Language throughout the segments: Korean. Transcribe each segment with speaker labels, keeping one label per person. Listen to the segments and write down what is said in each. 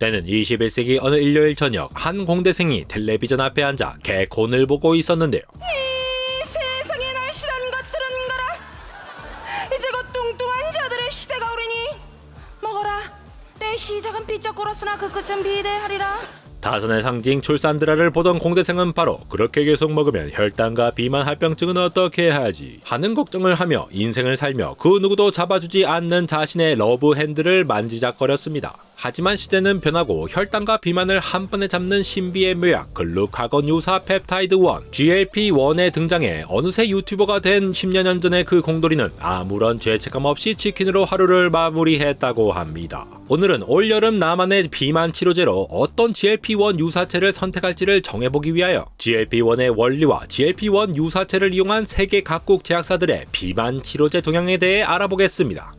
Speaker 1: 때는 21세기 어느 일요일 저녁 한 공대생이 텔레비전 앞에 앉아 개콘을 보고 있었는데요.
Speaker 2: 이 세상에 날씨란 것들은 거라 이제 곧 뚱뚱한 자들의 시대가 오리니 먹어라 내 시작은 삐쩍거렸으나 그 끝은 비대하리라
Speaker 1: 다선의 상징 출산드라를 보던 공대생은 바로 그렇게 계속 먹으면 혈당과 비만 합병증은 어떻게 하지 하는 걱정을 하며 인생을 살며 그 누구도 잡아주지 않는 자신의 러브 핸들을 만지작거렸습니다. 하지만 시대는 변하고 혈당과 비만을 한 번에 잡는 신비의 묘약 글루카곤 유사 펩타이드 1 GLP-1의 등장에 어느새 유튜버가 된 10여 년 전의 그 공돌이는 아무런 죄책감 없이 치킨으로 하루를 마무리했다고 합니다. 오늘은 올여름 나만의 비만 치료제로 어떤 GLP-1 유사체를 선택할지를 정해보기 위하여 GLP-1의 원리와 GLP-1 유사체를 이용한 세계 각국 제약사들의 비만 치료제 동향에 대해 알아보겠습니다.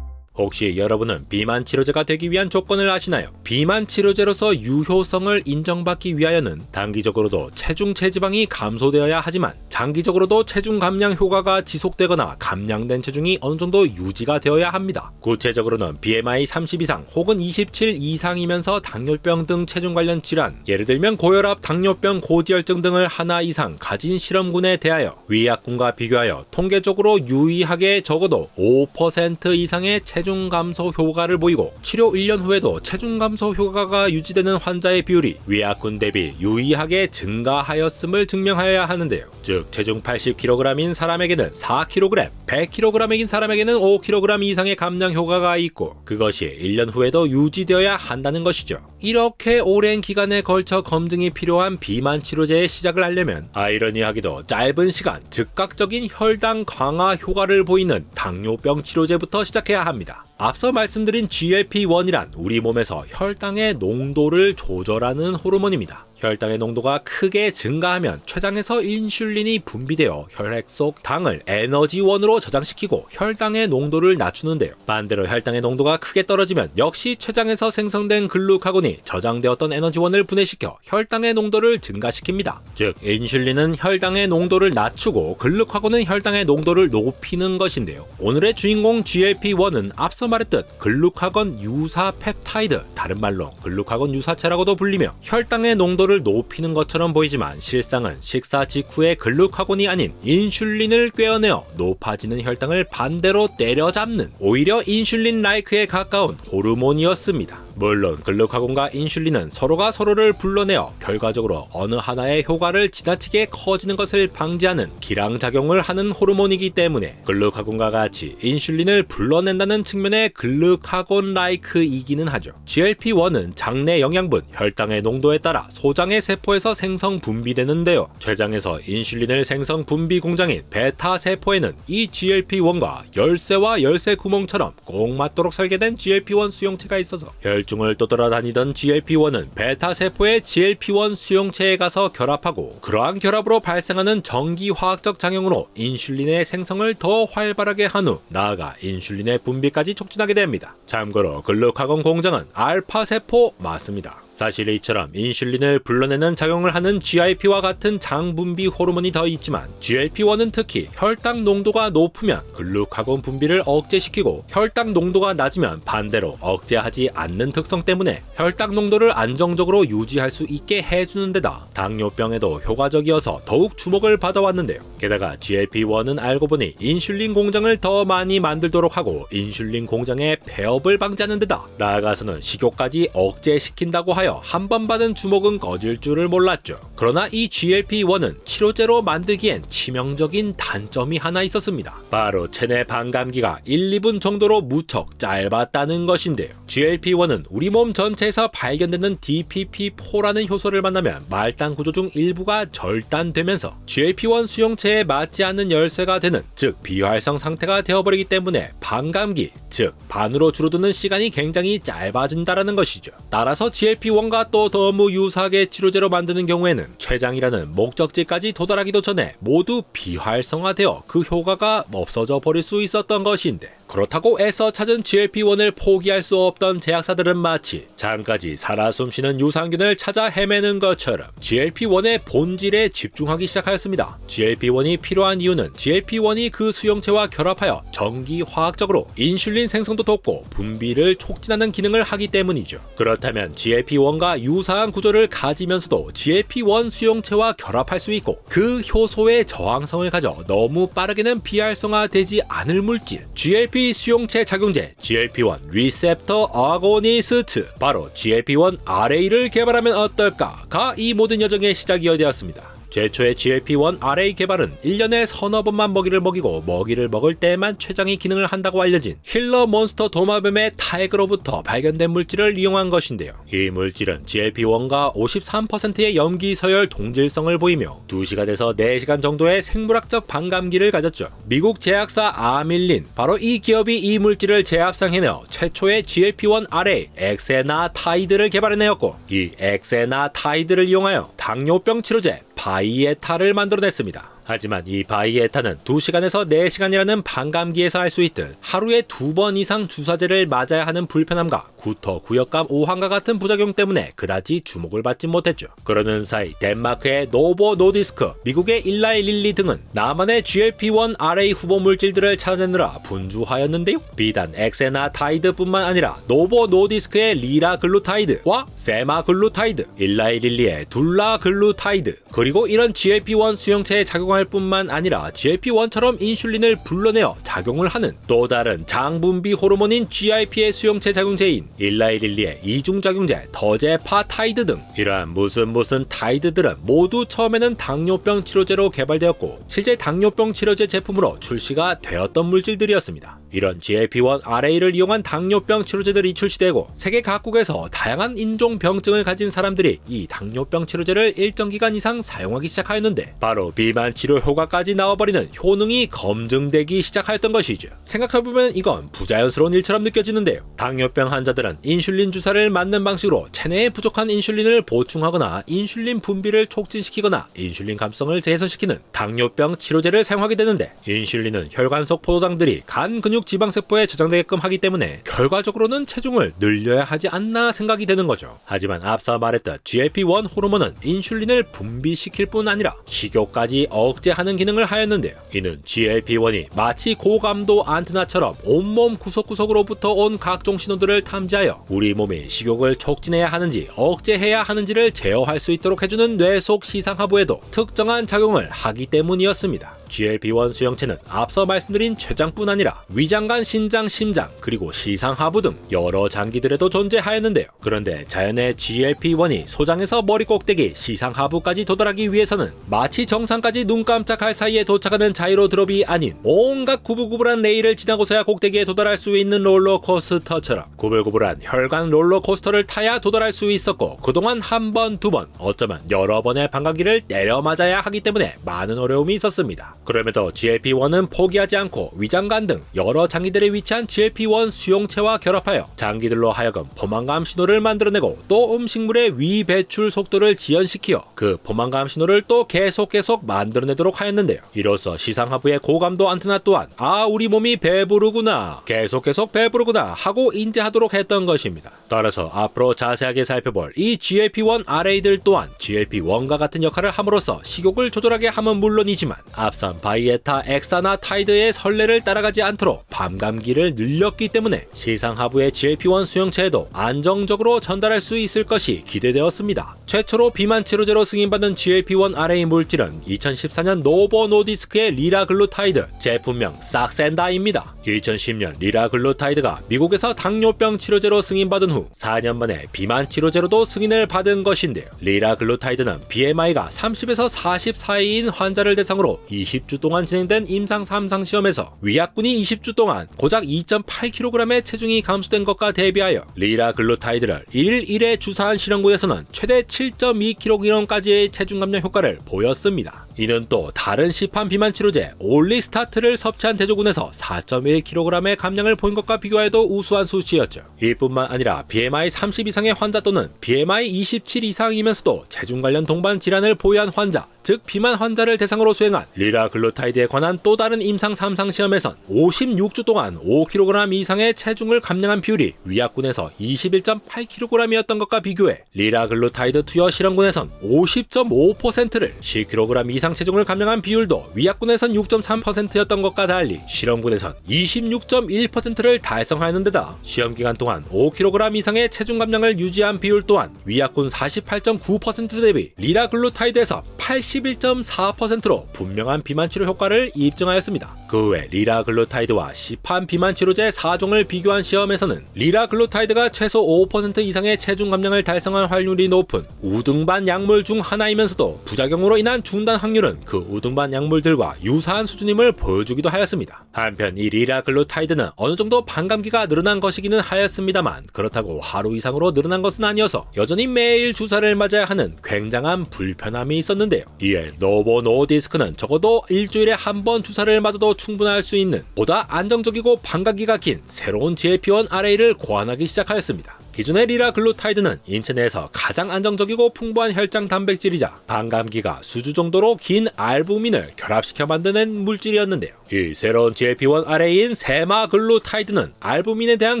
Speaker 1: 혹시 여러분은 비만 치료제가 되기 위한 조건을 아시나요? 비만 치료제로서 유효성을 인정받기 위하여는 단기적으로도 체중 체지방이 감소되어야 하지만 장기적으로도 체중 감량 효과가 지속되거나 감량된 체중이 어느 정도 유지가 되어야 합니다. 구체적으로는 BMI 30 이상 혹은 27 이상이면서 당뇨병 등 체중 관련 질환, 예를 들면 고혈압, 당뇨병, 고지혈증 등을 하나 이상 가진 실험군에 대하여 위약군과 비교하여 통계적으로 유의하게 적어도 5% 이상의 체중 감소 효과를 보이고 치료 1년 후에도 체중 감소 효과가 유지되는 환자의 비율이 위약군 대비 유의하게 증가하였음을 증명하여야 하는데요. 즉 체중 80kg인 사람에게는 4kg, 100kg인 사람에게는 5kg 이상의 감량 효과가 있고 그것이 1년 후에도 유지되어야 한다는 것이죠. 이렇게 오랜 기간에 걸쳐 검증이 필요한 비만 치료제의 시작을 하려면 아이러니하게도 짧은 시간 즉각적인 혈당 강화 효과를 보이는 당뇨병 치료제부터 시작해야 합니다. 앞서 말씀드린 GLP-1이란 우리 몸에서 혈당의 농도를 조절하는 호르몬입니다. 혈당의 농도가 크게 증가하면 췌장에서 인슐린이 분비되어 혈액 속 당을 에너지원으로 저장시키고 혈당의 농도를 낮추는데요. 반대로 혈당의 농도가 크게 떨어지면 역시 췌장에서 생성된 글루카곤이 저장되었던 에너지원을 분해시켜 혈당의 농도를 증가시킵니다. 즉 인슐린은 혈당의 농도를 낮추고 글루카곤은 혈당의 농도를 높이는 것인데요. 오늘의 주인공 GLP-1은 앞서 말했듯 글루카곤 유사 펩타이드, 다른 말로 글루카곤 유사체라고도 불리며 혈당의 농도 를 높이는 것처럼 보이지만 실상은 식사 직후에 글루카곤이 아닌 인슐린을 꿰어내어 높아지는 혈당을 반대로 때려잡는 오히려 인슐린 라이크에 가까운 호르몬이었습니다. 물론 글루카곤과 인슐린은 서로가 서로를 불러내어 결과적으로 어느 하나의 효과를 지나치게 커지는 것을 방지하는 기량작용을 하는 호르몬이기 때문에 글루카곤과 같이 인슐린을 불러낸다는 측면의 글루카곤 라이크이기는 하죠. GLP-1은 장내 영양분, 혈당의 농도에 따라 소장의 세포에서 생성 분비되는데요. 췌장에서 인슐린을 생성 분비 공장인 베타 세포에는 이 GLP-1과 열쇠와 열쇠 구멍처럼 꼭 맞도록 설계된 GLP-1 수용체가 있어서 혈 중을 떠돌아다니던 GLP-1은 베타 세포의 GLP-1 수용체에 가서 결합하고 그러한 결합으로 발생하는 전기 화학적 작용으로 인슐린의 생성을 더 활발하게 한 후 나아가 인슐린의 분비까지 촉진하게 됩니다. 참고로 글루카곤 공장은 알파 세포 맞습니다. 사실 이처럼 인슐린을 불러내는 작용을 하는 GIP와 같은 장분비 호르몬이 더 있지만 GLP-1은 특히 혈당 농도가 높으면 글루카곤 분비를 억제시키고 혈당 농도가 낮으면 반대로 억제하지 않는 특성 때문에 혈당 농도를 안정적으로 유지할 수 있게 해주는 데다 당뇨병에도 효과적이어서 더욱 주목을 받아왔는데요. 게다가 GLP-1은 알고 보니 인슐린 공장을 더 많이 만들도록 하고 인슐린 공장의 폐업을 방지하는 데다 나아가서는 식욕까지 억제시킨다고 하여 한 번 받은 주목은 꺼질 줄을 몰랐죠. 그러나 이 GLP-1은 치료제로 만들기엔 치명적인 단점이 하나 있었습니다. 바로 체내 반감기가 1, 2분 정도로 무척 짧았다는 것인데요. GLP-1은 우리 몸 전체에서 발견되는 DPP-4라는 효소를 만나면 말단 구조 중 일부가 절단되면서 GLP-1 수용체에 맞지 않는 열쇠가 되는 즉 비활성 상태가 되어버리기 때문에 반감기 즉 반으로 줄어드는 시간이 굉장히 짧아진다라는 것이죠. 따라서 GLP-1 과 또 너무 유사하게 치료제로 만드는 경우에는 췌장이라는 목적지까지 도달하기도 전에 모두 비활성화되어 그 효과가 없어져 버릴 수 있었던 것인데 그렇다고 애써 찾은 GLP-1을 포기할 수 없던 제약사들은 마치 잠까지 살아 숨쉬는 유산균을 찾아 헤매는 것처럼 GLP-1의 본질에 집중하기 시작하였습니다. GLP-1이 필요한 이유는 GLP-1이 그 수용체와 결합하여 전기 화학적으로 인슐린 생성도 돕고 분비를 촉진하는 기능을 하기 때문이죠. 그렇다면 GLP-1과 유사한 구조를 가지면서도 GLP-1 수용체와 결합할 수 있고 그 효소의 저항성을 가져 너무 빠르게는 비활성화되지 않을 물질 GLP 수용체 작용제 GLP-1 리셉터 아고니스트 바로 GLP-1 RA를 개발하면 어떨까가 이 모든 여정의 시작이어 되었습니다. 최초의 GLP-1 RA 개발은 1년에 서너 번만 먹이를 먹이고 먹이를 먹을 때만 췌장이 기능을 한다고 알려진 힐러 몬스터 도마뱀의 타액으로부터 발견된 물질을 이용한 것인데요. 이 물질은 GLP-1과 53%의 염기 서열 동질성을 보이며 2시가 돼서 4시간 정도의 생물학적 반감기를 가졌죠. 미국 제약사 아밀린 바로 이 기업이 이 물질을 재합성해내어 최초의 GLP-1 RA 엑세나 타이드를 개발해내었고 이 엑세나 타이드를 이용하여 당뇨병 치료제 바이에타를 만들어냈습니다. 하지만 이 바이에타는 2시간에서 4시간이라는 반감기에서 할 수 있듯 하루에 두 번 이상 주사제를 맞아야 하는 불편함과 구토, 구역감, 오한과 같은 부작용 때문에 그다지 주목을 받지 못했죠. 그러는 사이 덴마크의 노보 노디스크, 미국의 일라이 릴리 등은 나만의 GLP-1 RA 후보 물질들을 찾아내느라 분주하였는데요. 비단 엑세나 타이드뿐만 아니라 노보 노디스크의 리라 글루타이드와 세마 글루타이드, 일라이 릴리의 둘라 글루타이드, 그리고 이런 GLP-1 수용체에 작용 할 뿐만 아니라 GLP-1처럼 인슐린을 불러내어 작용을 하는 또 다른 장분비 호르몬인 GIP의 수용체 작용제인 일라이릴리의 이중작용제 더제파타이드 등 이러한 무슨 무슨 타이드들은 모두 처음에는 당뇨병 치료제로 개발되었고 실제 당뇨병 치료제 제품으로 출시가 되었던 물질들이었습니다. 이런 GLP-1 RA를 이용한 당뇨병 치료제들이 출시되고 세계 각국에서 다양한 인종 병증을 가진 사람들이 이 당뇨병 치료제를 일정 기간 이상 사용하기 시작하였는데 바로 비만 치료 효과까지 나와버리는 효능이 검증되기 시작하였던 것이죠. 생각해보면 이건 부자연스러운 일처럼 느껴지는데요. 당뇨병 환자들은 인슐린 주사를 맞는 방식으로 체내에 부족한 인슐린을 보충하거나 인슐린 분비를 촉진시키거나 인슐린 감성을 재선시키는 당뇨병 치료제를 사용하게 되는데 인슐린은 혈관 속 포도당들이 간 근육 지방세포에 저장되게끔 하기 때문에 결과적으로는 체중을 늘려야 하지 않나 생각이 되는 거죠. 하지만 앞서 말했던 GLP-1 호르몬은 인슐린을 분비시킬 뿐 아니라 식욕까지 억 제하는 기능을 하였는데요. 이는 GLP-1이 마치 고감도 안테나처럼 온몸 구석구석으로부터 온 각종 신호들을 탐지하여 우리 몸이 식욕을 촉진해야 하는지 억제해야 하는지를 제어할 수 있도록 해주는 뇌 속 시상하부에도 특정한 작용을 하기 때문이었습니다. GLP-1 수용체는 앞서 말씀드린 췌장뿐 아니라 위장관, 신장, 심장, 그리고 시상 하부 등 여러 장기들에도 존재하였는데요. 그런데 자연의 GLP-1이 소장에서 머리 꼭대기, 시상 하부까지 도달하기 위해서는 마치 정상까지 눈 깜짝할 사이에 도착하는 자이로 드롭이 아닌 온갖 구불구불한 레일을 지나고서야 꼭대기에 도달할 수 있는 롤러코스터처럼 구불구불한 혈관 롤러코스터를 타야 도달할 수 있었고 그동안 한 번, 두 번, 어쩌면 여러 번의 방광기를 때려 맞아야 하기 때문에 많은 어려움이 있었습니다. 그럼에도 GLP-1은 포기하지 않고 위장관 등 여러 장기들에 위치한 GLP-1 수용체와 결합하여 장기들로 하여금 포만감 신호를 만들어내고 또 음식물의 위 배출 속도를 지연시키어 그 포만감 신호를 또 계속 계속 만들어내도록 하였는데요. 이로써 시상하부의 고감도 안테나 또한 아 우리 몸이 배부르구나 계속 계속 배부르구나 하고 인지하도록 했던 것입니다. 따라서 앞으로 자세하게 살펴볼 이 GLP-1 RA들 또한 GLP-1과 같은 역할을 함으로써 식욕을 조절하게 함은 물론이지만 앞선 바이에타 엑사나 타이드의 선례를 따라가지 않도록 밤감기를 늘렸기 때문에 시상 하부의 GLP-1 수용체에도 안정적으로 전달할 수 있을 것이 기대되었습니다. 최초로 비만 치료제로 승인받은 GLP-1 RA 물질은 2014년 노보 노디스크의 리라글루타이드 제품명 싹센다입니다. 2010년 리라글루타이드가 미국에서 당뇨병 치료제로 승인받은 후 4년 만에 비만 치료제로도 승인을 받은 것인데요. 리라글루타이드는 BMI가 30에서 40 사이인 환자를 대상으로 20주 동안 진행된 임상 3상 시험에서 위약군이 20주 동안 고작 2.8kg의 체중이 감소된 것과 대비하여 리라글루타이드를 1일 1회 주사한 실험군에서는 최대 7.2kg까지의 체중 감량 효과를 보였습니다. 이는 또 다른 시판 비만 치료제 올리스타트를 섭취한 대조군에서 4.1kg의 감량을 보인 것과 비교해도 우수한 수치였죠. 이뿐만 아니라 BMI 30 이상의 환자 또는 BMI 27 이상이면서도 체중 관련 동반 질환을 보유한 환자, 즉 비만 환자를 대상으로 수행한 리라글루타이드에 관한 또 다른 임상 3상 시험에선 56주 동안 5kg 이상의 체중을 감량한 비율이 위약군에서 21.8kg이었던 것과 비교해 리라글루타이드 투여 실험군에선 50.5%를 10kg 이상 체중을 감량한 비율도 위약군에선 6.3%였던 것과 달리 실험군에선 26.1%를 달성하는 데다 시험 기간 동안 5kg 이상의 체중 감량을 유지한 비율 또한 위약군 48.9% 대비 리라글루타이드에서 81.4%로 분명한 비만 치료 효과를 입증하였습니다. 그 외 리라글루타이드와 시판 비만 치료제 4종을 비교한 시험에서는 리라글루타이드가 최소 5% 이상의 체중 감량을 달성한 확률이 높은 우등반 약물 중 하나이면서도 부작용으로 인한 중단 확률은 그 우등반 약물들과 유사한 수준임을 보여주기도 하였습니다. 한편 이 리라글루타이드는 어느 정도 반감기가 늘어난 것이기는 하였습니다만 그렇다고 하루 이상으로 늘어난 것은 아니어서 여전히 매일 주사를 맞아야 하는 굉장한 불편함이 있었는데 요. 이에 노보 노디스크는 적어도 일주일에 한 번 주사를 맞아도 충분할 수 있는 보다 안정적이고 반감기가 긴 새로운 GLP-1 RA를 고안하기 시작하였습니다. 기존의 리라글루타이드는 인체 내에서 가장 안정적이고 풍부한 혈장 단백질이자 반감기가 수주 정도로 긴 알부민을 결합시켜 만드는 물질이었는데요. 이 새로운 GLP-1 RA인 세마글루타이드는 알부민에 대한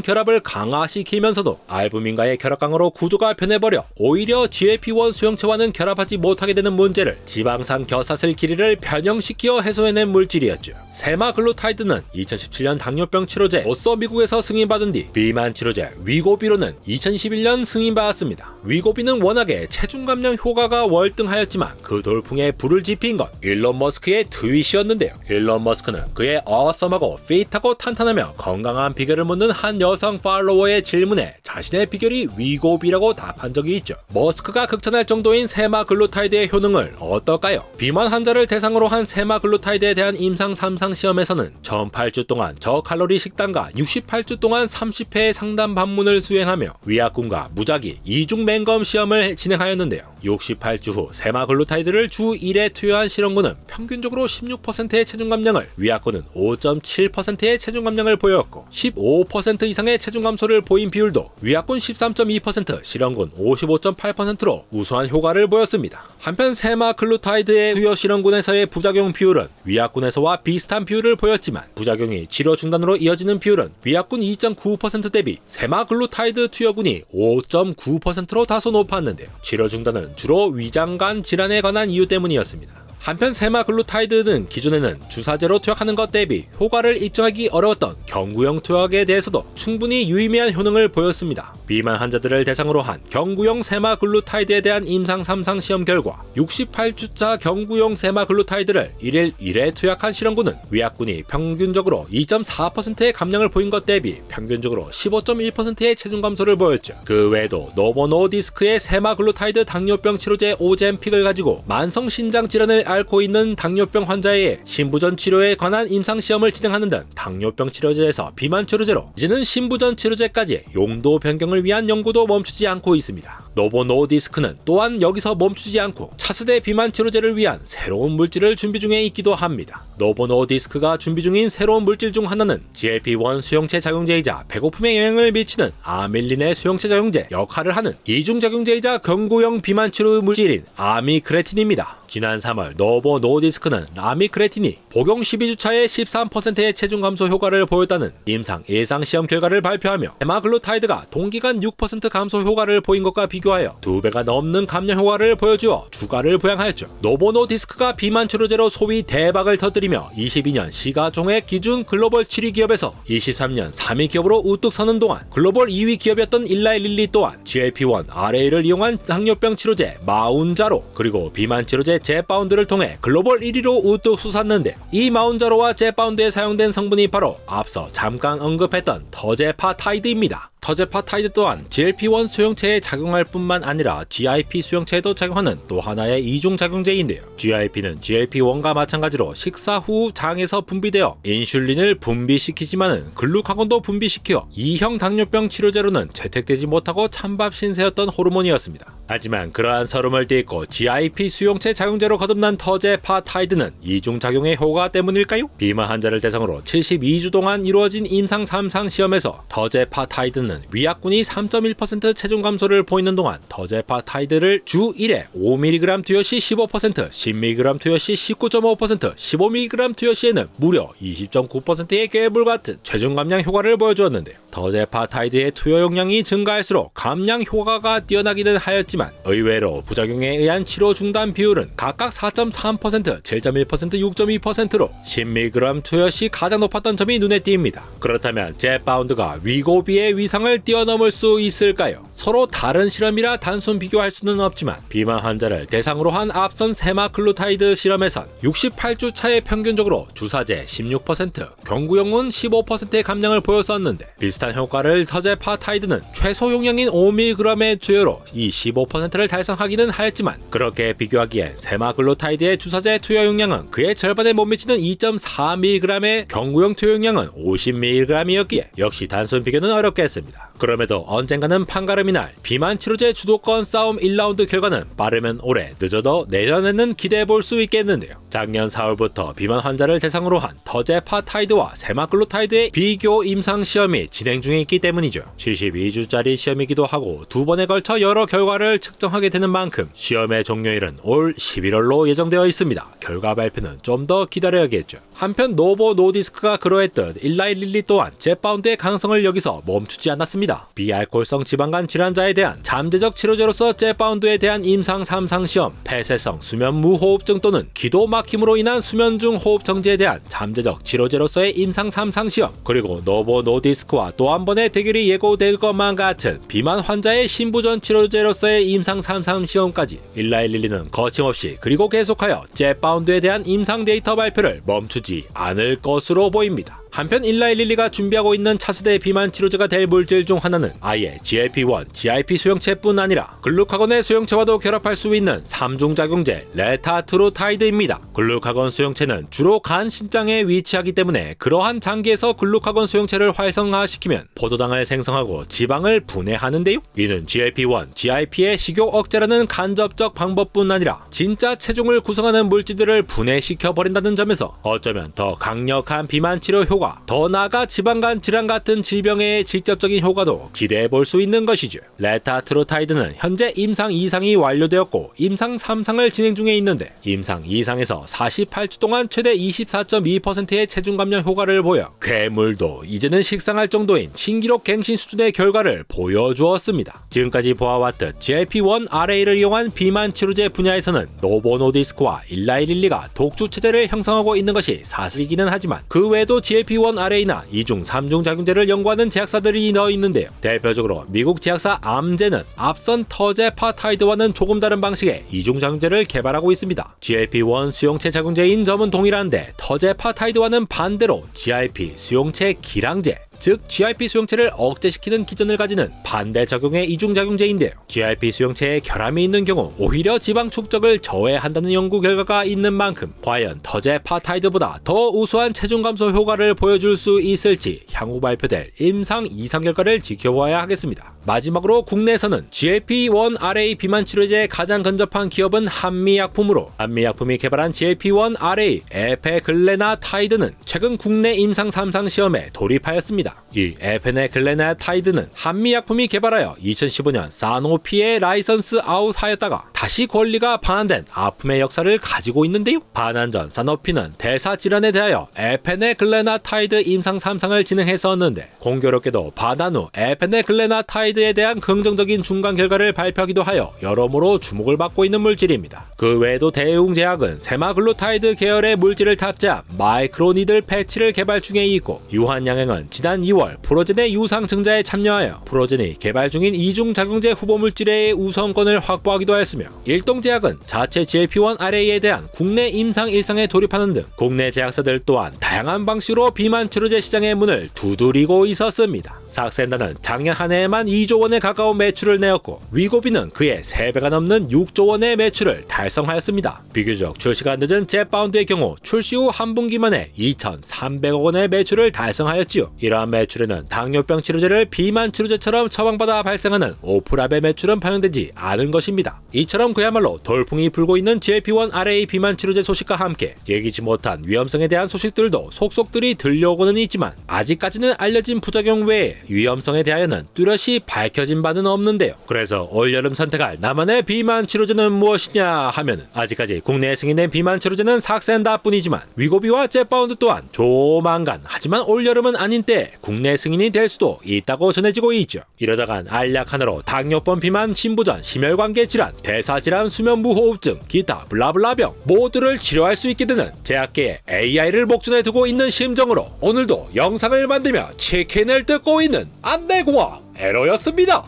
Speaker 1: 결합을 강화시키면서도 알부민과의 결합강으로 구조가 변해버려 오히려 GLP-1 수용체와는 결합하지 못하게 되는 문제를 지방산 겨사슬 길이를 변형시키어 해소해낸 물질이었죠. 세마글루타이드는 2017년 당뇨병 치료제 오서 미국에서 승인받은 뒤 비만 치료제 위고비로는 2021년 승인받았습니다. 위고비는 워낙에 체중 감량 효과가 월등하였지만 그 돌풍에 불을 지핀 건 일론 머스크의 트윗이었는데요. 일론 머스크는 그의 어썸하고 핏하고 탄탄하며 건강한 비결을 묻는 한 여성 팔로워의 질문에 자신의 비결이 위고비라고 답한 적이 있죠. 머스크가 극찬할 정도인 세마글루타이드의 효능을 어떨까요? 비만 환자를 대상으로 한 세마글루타이드에 대한 임상 3상 시험에서는 전 8주 동안 저칼로리 식단과 68주 동안 30회의 상담 방문을 수행하며 위약군과 무작위 이중 맹검 시험을 진행하였는데요. 68주 후 세마글루타이드를 주 1회 투여한 실험군은 평균적으로 16%의 체중 감량을 위약군은 5.7%의 체중 감량을 보였고 15% 이상의 체중 감소를 보인 비율도 위약군 13.2% 실험군 55.8%로 우수한 효과를 보였습니다. 한편 세마글루타이드의 투여 실험군에서의 부작용 비율은 위약군에서와 비슷한 비율을 보였지만 부작용이 치료 중단으로 이어지는 비율은 위약군 2.9% 대비 세마글루타이드 투여군이 5.9%로 다소 높았는데요. 치료 중단은 주로 위장관 질환에 관한 이유 때문이었습니다. 한편 세마글루타이드는 기존에는 주사제로 투약하는 것 대비 효과를 입증하기 어려웠던 경구용 투약에 대해서도 충분히 유의미한 효능을 보였습니다. 비만 환자들을 대상으로 한 경구용 세마글루타이드에 대한 임상 3상 시험 결과 68주차 경구용 세마글루타이드를 1일 1회 투약한 실험군은 위약군이 평균적으로 2.4%의 감량을 보인 것 대비 평균적으로 15.1%의 체중 감소를 보였죠. 그 외에도 노보노 디스크의 세마글루타이드 당뇨병 치료제 오젠픽을 가지고 만성 신장 질환을 앓고 있는 당뇨병 환자의 신부전 치료에 관한 임상 시험을 진행하는 등 당뇨병 치료제에서 비만 치료제로 이제는 신부전 치료제까지 용도 변경을 위한 연구도 멈추지 않고 있습니다. 노보노디스크는 또한 여기서 멈추지 않고 차세대 비만 치료제를 위한 새로운 물질을 준비 중에 있기도 합니다. 노보노디스크가 준비 중인 새로운 물질 중 하나는 GLP-1 수용체 작용제이자 배고픔에 영향을 미치는 아밀린의 수용체 작용제 역할을 하는 이중 작용제이자 경구용 비만 치료 물질인 아미크레틴입니다. 지난 3월 노보 노디스크는 아미크레틴이 복용 12주차에 13%의 체중 감소 효과를 보였다는 임상 예상 시험 결과를 발표하며 헤마글루타이드가 동기간 6% 감소 효과를 보인 것과 비교 하여 2배가 넘는 감량 효과를 보여주어 주가를 부양하였죠. 노보 노 디스크가 비만 치료제로 소위 대박을 터뜨리며 22년 시가총액 기준 글로벌 7위 기업에서 23년 3위 기업으로 우뚝 서는 동안 글로벌 2위 기업이었던 일라이 릴리 또한 GLP-1 RA를 이용한 당뇨병 치료제 마운자로 그리고 비만 치료제 제파운드를 통해 글로벌 1위로 우뚝 솟았는데 이 마운자로와 제파운드에 사용된 성분이 바로 앞서 잠깐 언급했던 더제파타이드입니다. 터제파타이드 또한 GLP-1 수용체에 작용할 뿐만 아니라 GIP 수용체에도 작용하는 또 하나의 이중 작용제인데요. GIP는 GLP-1과 마찬가지로 식사 후 장에서 분비되어 인슐린을 분비시키지만은 글루카곤도 분비시켜 2형 당뇨병 치료제로는 채택되지 못하고 찬밥 신세였던 호르몬이었습니다. 하지만 그러한 서름을 띠고 GIP 수용체 작용제로 거듭난 터제파타이드는 이중 작용의 효과 때문일까요? 비만 환자를 대상으로 72주 동안 이루어진 임상 3상 시험에서 터제파타이드는 위약군이 3.1% 체중 감소를 보이는 동안 터제파타이드를 주 1회 5mg 투여 시 15%, 10mg 투여 시 19.5%, 15mg 투여 시에는 무려 20.9%의 괴물 같은 체중 감량 효과를 보여주었는데요. 더제파타이드의 투여 용량이 증가할수록 감량 효과가 뛰어나기는 하였지만 의외로 부작용에 의한 치료 중단 비율은 각각 4.3%, 7.1%, 6.2%로 10mg 투여 시 가장 높았던 점이 눈에 띕니다. 그렇다면 제파운드가 위고비의 위상을 뛰어넘을 수 있을까요? 서로 다른 실험이라 단순 비교할 수는 없지만 비만 환자를 대상으로 한 앞선 세마클루타이드 실험에선 68주 차에 평균적으로 주사제 16%, 경구용은 15%의 감량을 보였었는데 비슷한 효과를 터제파타이드는 최소 용량인 5mg의 투여로 이 15%를 달성하기는 하였지만 그렇게 비교하기엔 세마글루타이드의 주사제 투여 용량은 그의 절반에 못 미치는 2.4mg의 경구용 투여 용량은 50mg이었기에 역시 단순 비교는 어렵겠습니다. 그럼에도 언젠가는 판가름이 날 비만 치료제 주도권 싸움 1라운드 결과는 빠르면 올해 늦어도 내년에는 기대해 볼 수 있겠는데요. 작년 4월부터 비만 환자를 대상으로 한 터제파타이드와 세마글루타이드의 비교 임상 시험이 진행 중에 있기 때문이죠. 72주짜리 시험이기도 하고 두 번에 걸쳐 여러 결과를 측정하게 되는 만큼 시험의 종료일은 올 11월로 예정되어 있습니다. 결과 발표는 좀 더 기다려야겠죠. 한편 노보 노디스크가 그러했듯 일라이 릴리 또한 제파운드의 가능성을 여기서 멈추지 않았습니다. 비알코올성 지방간 질환자에 대한 잠재적 치료제로서 제파운드에 대한 임상 3상 시험, 폐쇄성 수면 무호흡증 또는 기도 막 힘으로 인한 수면 중 호흡 정지에 대한 잠재적 치료제로서의 임상 3상 시험, 그리고 노보 노디스크와 또 한 번의 대결이 예고될 것만 같은 비만 환자의 신부전 치료제로서의 임상 3상 시험까지 일라이 릴리는 거침없이 그리고 계속하여 제파운드에 대한 임상 데이터 발표를 멈추지 않을 것으로 보입니다. 한편 일라이 릴리가 준비하고 있는 차세대 비만 치료제가 될 물질 중 하나는 아예 GLP-1, GIP 수용체뿐 아니라 글루카곤의 수용체와도 결합할 수 있는 3중 작용제 레타트로타이드입니다. 글루카곤 수용체는 주로 간 신장에 위치하기 때문에 그러한 장기에서 글루카곤 수용체를 활성화시키면 포도당을 생성하고 지방을 분해하는데요. 이는 GLP-1, GIP의 식욕 억제라는 간접적 방법뿐 아니라 진짜 체중을 구성하는 물질들을 분해시켜 버린다는 점에서 어쩌면 더 강력한 비만 치료 효과, 더 나아가 지방간 질환 같은 질병의 직접적인 효과도 기대해 볼 수 있는 것이죠. 레타트로타이드는 현재 임상 2상이 완료되었고 임상 3상을 진행 중에 있는데 임상 2상에서 48주 동안 최대 24.2%의 체중 감량 효과를 보여 괴물도 이제는 식상할 정도인 신기록 갱신 수준의 결과를 보여주었습니다. 지금까지 보아왔듯 GLP-1 RA를 이용한 비만 치료제 분야에서는 노보노디스크와 일라이릴리가 독주 체제를 형성하고 있는 것이 사실이기는 하지만 그 외에도 GLP-1 RA나 2중 3중 작용제를 연구하는 제약사들이 넣어 있는데요. 대표적으로 미국 제약사 암제는 앞선 터제 파타이드와는 조금 다른 방식의 2중 작용제를 개발하고 있습니다. GLP-1 수용체 작용제인 점은 동일한데 터제 파타이드와는 반대로 GIP 수용체 기량제 즉 GIP 수용체를 억제시키는 기전을 가지는 반대 작용의 이중작용제인데요. GIP 수용체에 결함이 있는 경우 오히려 지방 축적을 저해한다는 연구 결과가 있는 만큼 과연 터제파타이드보다 더 우수한 체중 감소 효과를 보여줄 수 있을지 향후 발표될 임상 이상 결과를 지켜봐야 하겠습니다. 마지막으로 국내에서는 GLP-1 RA 비만 치료제의 가장 근접한 기업은 한미약품으로 한미약품이 개발한 GLP-1 RA 에페글레나 타이드는 최근 국내 임상 3상 시험에 돌입하였습니다. 이 에페네글레나 타이드는 한미약품이 개발하여 2015년 사노피에 라이선스 아웃하였다가 다시 권리가 반환된 아픔의 역사를 가지고 있는데요. 반환 전 사노피는 대사 질환에 대하여 에페네글레나 타이드 임상 3상을 진행했었는데 공교롭게도 반환 후 에페네글레나 타이드 에 대한 긍정적인 중간 결과를 발표하기도 하여 여러모로 주목을 받고 있는 물질입니다. 그 외에도 대웅 제약은 세마글루타이드 계열의 물질을 탑재한 마이크로니들 패치를 개발 중에 있고 유한양행은 지난 2월 프로젠의 유상 증자에 참여하여 프로젠이 개발 중인 이중 작용제 후보 물질의 우선권을 확보하기도 하였으며 일동제약은 자체 GLP-1 RA에 대한 국내 임상 일상에 돌입하는 등 국내 제약사들 또한 다양한 방식으로 비만 치료제 시장의 문을 두드리고 있었습니다. 삭센다는 작년 한 해에만 2주 2조 원에 가까운 매출을 내었고 위고비는 그의 3배가 넘는 6조 원의 매출을 달성하였습니다. 비교적 출시가 늦은 젯바운드의 경우 출시 후 한 분기 만에 2,300억 원의 매출을 달성하였지요. 이러한 매출에는 당뇨병 치료제를 비만 치료제처럼 처방받아 발생하는 오프랍의 매출은 반영되지 않은 것입니다. 이처럼 그야말로 돌풍이 불고 있는 GLP-1 RA 비만 치료제 소식과 함께 예기치 못한 위험성에 대한 소식들도 속속들이 들려오고는 있지만 아직까지는 알려진 부작용 외에 위험성에 대하여는 뚜렷이 밝혀진 바는 없는데요. 그래서 올여름 선택할 나만의 비만 치료제는 무엇이냐 하면 아직까지 국내에 승인된 비만 치료제는 삭센다뿐이지만 위고비와 젯바운드 또한 조만간 하지만 올여름은 아닌 때 국내 승인이 될 수도 있다고 전해지고 있죠. 이러다간 알약 하나로 당뇨병 비만 심부전 심혈관계 질환 대사 질환 수면무 호흡증 기타 블라블라병 모두를 치료할 수 있게 되는 제약계의 AI를 목전에 두고 있는 심정으로 오늘도 영상을 만들며 치킨을 뜯고 있는 안내공학 에러였습니다.